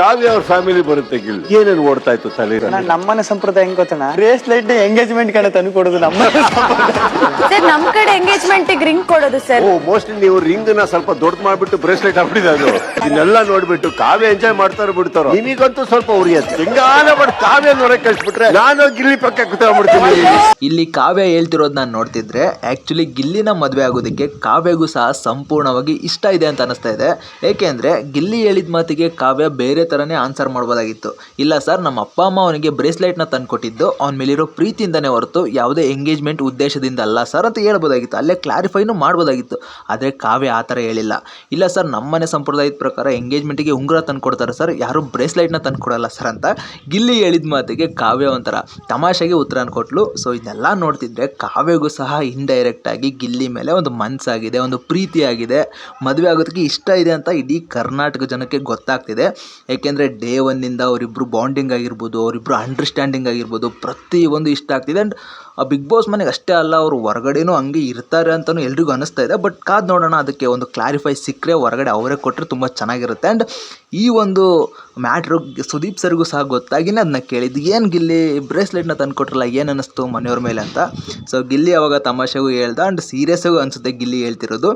ಕಾವ್ಯ ಅವ್ರ ಫ್ಯಾಮಿಲಿ ಬರುತ್ತೆ ಗಿಲ್ ಏನೇನು ಓಡ್ತಾ ಇತ್ತು ತಲೆ? ನಮ್ಮನೆ ಸಂಪ್ರದಾಯ ಹೆಂಗ್ ರೇಸ್ ಲೈಟ್ ಎಂಗೇಜ್ಮೆಂಟ್ ಕಡೆ ತಂದು ಕೊಡೋದು ನಮ್ಮ ಸರ್ ನಮ್ ಕಡೆ ಎಂಗೇಜ್ಮೆಂಟ್ ರಿಂಗ್ ಕೊಡೋದು ಸರ್. ಓ ಮೋಸ್ಟ್ಲಿ ನೀವು ರಿಂಗ್ನ ಸ್ವಲ್ಪ ದೊಡ್ಡ ಮಾಡ್ಬಿಟ್ಟು ಬ್ರೇಸ್ಲೆಟ್ ಹಾಕ್ಬಿಟ್ಟಿದೆ ಅದು? ಇದನ್ನೆಲ್ಲ ನೋಡ್ಬಿಟ್ಟು ಕಾವ್ಯ ಎಂಜಾಯ್ ಮಾಡ್ತಾರೋ ಬಿಡ್ತಾರೋ? ನಿಮಗಂತೂ ಸ್ವಲ್ಪ ಉರಿಯತ್ತೆ. ಹೆಂಗಾನ ಬಟ್ ಕಾವ್ಯ ನೋಡಕ್ ಕಳ್ಸ್ಬಿಟ್ರೆ ನಾನು ಗಿಲ್ಲಿ ಪಕ್ಕ ಕುತ್ಕೊಂಡ್ಬಿಡ್ತೀನಿ. ಇಲ್ಲಿ ಕಾವ್ಯ ಹೇಳ್ತಿರೋದು ನಾನು ನೋಡ್ತಿದ್ರೆ ಆಕ್ಚುಲಿ ಗಿಲ್ಲಿನ ಮದುವೆ ಆಗೋದಕ್ಕೆ ಕಾವ್ಯಗೂ ಸಹ ಸಂಪೂರ್ಣವಾಗಿ ಇಷ್ಟ ಇದೆ ಅಂತ ಅನಿಸ್ತಾ ಇದೆ. ಏಕೆಂದ್ರೆ ಗಿಲ್ಲಿ ಹೇಳಿದ ಮಾತಿಗೆ ಕಾವ್ಯ ಬೇರೆ ಥರನೇ ಆನ್ಸರ್ ಮಾಡ್ಬೋದಾಗಿತ್ತು. ಇಲ್ಲ ಸರ್ ನಮ್ಮ ಅಪ್ಪ, ಅಮ್ಮ ಅವನಿಗೆ ಬ್ರೇಸ್ಲೈಟ್ನ ತಂದುಕೊಟ್ಟಿದ್ದು. ಅವನ ಮೇಲಿರೋ ಪ್ರೀತಿಯಿಂದನೇ ಹೊರತು ಯಾವುದೇ ಎಂಗೇಜ್ಮೆಂಟ್ ಉದ್ದೇಶದಿಂದ ಅಲ್ಲ ಸರ್ ಅಂತ ಹೇಳ್ಬೋದಾಗಿತ್ತು. ಅಲ್ಲೇ ಕ್ಲಾರಿಫೈನೂ ಮಾಡ್ಬೋದಾಗಿತ್ತು. ಆದರೆ ಕಾವ್ಯ ಆ ಥರ ಹೇಳಿಲ್ಲ. ಇಲ್ಲ ಸರ್ ನಮ್ಮನೆ ಸಂಪ್ರದಾಯದ ಪ್ರಕಾರ ಎಂಗೇಜ್ಮೆಂಟಿಗೆ ಉಂಗುರ ತಂದು ಕೊಡ್ತಾರೆ ಸರ್ ಯಾರು ಬ್ರೇಸ್ಲೈಟ್ನ ತಂದು ಕೊಡಲ್ಲ ಸರ್ ಅಂತ ಗಿಲ್ಲಿ ಹೇಳಿದ ಮಾತಿಗೆ ಕಾವ್ಯ ಒಂಥರ ತಮಾಷೆಗೆ ಉತ್ತರ ಕೊಟ್ಲು. ಸೊ ಇದನ್ನೆಲ್ಲ ನೋಡ್ತಿದ್ರೆ ಕಾವ್ಯಗೂ ಸಹ ಇಂಡೈರೆಕ್ಟ್ ಆಗಿ ಗಿಲ್ಲಿ ಮೇಲೆ ಒಂದು ಮನಸ್ಸಾಗಿದೆ ಒಂದು ಪ್ರೀತಿಯಾಗಿದೆ. ಮದುವೆ ಆಗೋದಕ್ಕೆ ಇಷ್ಟ ಇದೆ ಅಂತ ಇಡೀ ಕರ್ನಾಟಕ ಜನಕ್ಕೆ ಗೊತ್ತಾಗ್ತಿದೆ. ಏಕೆಂದರೆ ಡೇ ಒನ್ನಿಂದ ಅವರಿಬ್ಬರು ಬಾಂಡಿಂಗ್ ಆಗಿರ್ಬೋದು ಅವರಿಬ್ಬರು ಅಂಡರ್ಸ್ಟ್ಯಾಂಡಿಂಗ್ ಆಗಿರ್ಬೋದು, ಪ್ರತಿಯೊಂದು ಇಷ್ಟ ಆಗ್ತಿದೆ. ಆ್ಯಂಡ್ ಆ ಬಿಗ್ ಬಾಸ್ ಮನೆಗೆ ಅಷ್ಟೇ ಅಲ್ಲ, ಅವರು ಹೊರಗಡೆನೂ ಹಂಗೆ ಇರ್ತಾರೆ ಅಂತಲೂ ಎಲ್ರಿಗೂ ಅನಿಸ್ತಾ ಇದೆ. ಬಟ್ ಕಾದು ನೋಡೋಣ, ಅದಕ್ಕೆ ಒಂದು ಕ್ಲಾರಿಫೈ ಸಿಕ್ಕರೆ ಹೊರಗಡೆ ಅವರೇ ಕೊಟ್ಟರೆ ತುಂಬ ಚೆನ್ನಾಗಿರುತ್ತೆ. ಆ್ಯಂಡ್ ಈ ಒಂದು ಮ್ಯಾಟ್ರು ಸುದೀಪ್ ಸರ್ಗೂ ಸಹ ಗೊತ್ತಾಗಿನೇ ಅದನ್ನ ಕೇಳಿದ್ದು ಏನು ಗಿಲ್ಲಿ ಬ್ರೇಸ್ಲೆಟ್ನ ತಂದು ಕೊಟ್ರಲ್ಲ, ಏನು ಅನ್ನಿಸ್ತು ಮನೆಯವ್ರ ಮೇಲೆ ಅಂತ? ಸೊ ಗಿಲ್ಲಿ ಅವಾಗ ತಮಾಷೆಗೂ ಹೇಳ್ದ ಆ್ಯಂಡ್ ಸೀರಿಯಸ್ಸಾಗೂ ಅನಿಸುತ್ತೆ ಗಿಲ್ಲಿ ಹೇಳ್ತಿರೋದು.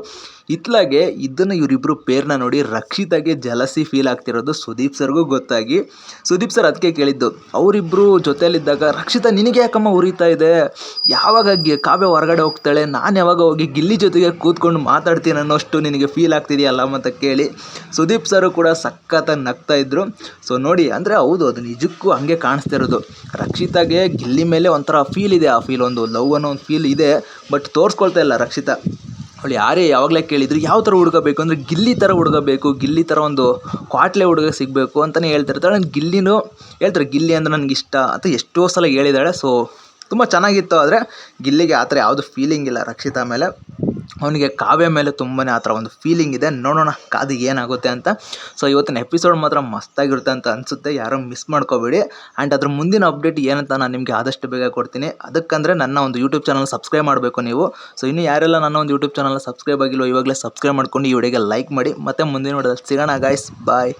ಇತ್ಲಾಗೆ ಇದನ್ನು ಇವರಿಬ್ಬರು ಪೇರ್ನ ನೋಡಿ ರಕ್ಷಿತಾಗೆ ಜಲಸಿ ಫೀಲ್ ಆಗ್ತಿರೋದು ಸುದೀಪ್ ಸರ್ಗೂ ಗೊತ್ತಾಗಿ. ಸುದೀಪ್ ಸರ್ ಅದಕ್ಕೆ ಕೇಳಿದ್ದು ಅವರಿಬ್ಬರು ಜೊತೆಯಲ್ಲಿದ್ದಾಗ ರಕ್ಷಿತಾ ನಿನಗೆ ಯಾಕಮ್ಮ ಉರಿತಾ ಇದೆ? ಯಾವಾಗ ಕಾವ್ಯ ಹೊರಗಡೆ ಹೋಗ್ತಾಳೆ? ನಾನು ಯಾವಾಗ ಹೋಗಿ ಗಿಲ್ಲಿ ಜೊತೆಗೆ ಕೂತ್ಕೊಂಡು ಮಾತಾಡ್ತೀನಿ ಅನ್ನೋಷ್ಟು ನಿನಗೆ ಫೀಲ್ ಆಗ್ತಿದೆಯಲ್ಲ? ಅಂತ ಕೇಳಿ ಸುದೀಪ್ ಸರು ಕೂಡ ಸಖತ್ತಾಗಿ ನಗ್ತಾ ಇದ್ರು. ಸೊ ನೋಡಿ, ಅಂದರೆ ಹೌದು, ಅದು ನಿಜಕ್ಕೂ ಹಂಗೆ ಕಾಣಿಸ್ತಿರೋದು ರಕ್ಷಿತಾಗೆ ಗಿಲ್ಲಿ ಮೇಲೆ ಒಂಥರ ಫೀಲ್ ಇದೆ, ಆ ಫೀಲ್ ಒಂದು ಲವ್ ಅನ್ನೋ ಒಂದು ಫೀಲ್ ಇದೆ ಬಟ್ ತೋರಿಸ್ಕೊಳ್ತಾ ಇಲ್ಲ ರಕ್ಷಿತಾ. ಅವಳು ಯಾರೇ ಯಾವಾಗಲೇ ಕೇಳಿದ್ರು ಯಾವ ಥರ ಹುಡುಗ ಬೇಕು ಅಂದರೆ ಗಿಲ್ಲಿ ಥರ ಹುಡುಗ ಬೇಕು, ಗಿಲ್ಲಿ ಥರ ಒಂದು ಕ್ವಾಟ್ಲೆ ಹುಡುಗ ಸಿಗಬೇಕು ಅಂತಲೇ ಹೇಳ್ತಿರ್ತಾಳೆ ನಾನು ಗಿಲ್ಲಿನೂ ಹೇಳ್ತಾರೆ, ಗಿಲ್ಲಿ ಅಂದರೆ ನನಗೆ ಇಷ್ಟ ಅಂತ ಎಷ್ಟೋ ಸಲ ಹೇಳಿದ್ದಾಳೆ. ಸೊ ತುಂಬ ಚೆನ್ನಾಗಿತ್ತು ಆದರೆ ಗಿಲ್ಲಿಗೆ ಆ ಥರ ಯಾವುದು ಫೀಲಿಂಗ್ ಇಲ್ಲ ರಕ್ಷಿತಾ ಮೇಲೆ. ಅವನಿಗೆ ಕಾವ್ಯ ಮೇಲೆ ತುಂಬಾ ಆ ಥರ ಒಂದು ಫೀಲಿಂಗ್ ಇದೆ. ನೋಡೋಣ ಕಾದು ಏನಾಗುತ್ತೆ ಅಂತ. ಸೊ ಇವತ್ತಿನ ಎಪಿಸೋಡ್ ಮಾತ್ರ ಮಸ್ತಾಗಿರುತ್ತೆ ಅಂತ ಅನಿಸುತ್ತೆ. ಯಾರೂ ಮಿಸ್ ಮಾಡ್ಕೋಬೇಡಿ. ಆ್ಯಂಡ್ ಅದ್ರ ಮುಂದಿನ ಅಪ್ಡೇಟ್ ಏನಂತ ನಾನು ನಿಮಗೆ ಆದಷ್ಟು ಬೇಗ ಕೊಡ್ತೀನಿ. ಅದಕ್ಕಂದರೆ ನನ್ನ ಒಂದು ಯೂಟ್ಯೂಬ್ ಚಾನಲ್ ಸಬ್ಸ್ಕ್ರೈಬ್ ಮಾಡಬೇಕು ನೀವು. ಸೊ ಇನ್ನು ಯಾರೆಲ್ಲ ನನ್ನ ಒಂದು ಯೂಟ್ಯೂಬ್ ಚಾನಲ್ ಸಬ್ಸ್ಕ್ರೈಬ್ ಆಗಿಲ್ಲ ಇವಾಗಲೇ ಸಬ್ಸ್ಕ್ರೈಬ್ ಮಾಡ್ಕೊಂಡು ಈ ವಿಡಿಯೋಗೆ ಲೈಕ್ ಮಾಡಿ. ಮತ್ತೆ ಮುಂದಿನ ವಿಡಿಯೋದಲ್ಲಿ ಸಿಗೋಣ ಗಾಯ್ಸ್ ಬಾಯ್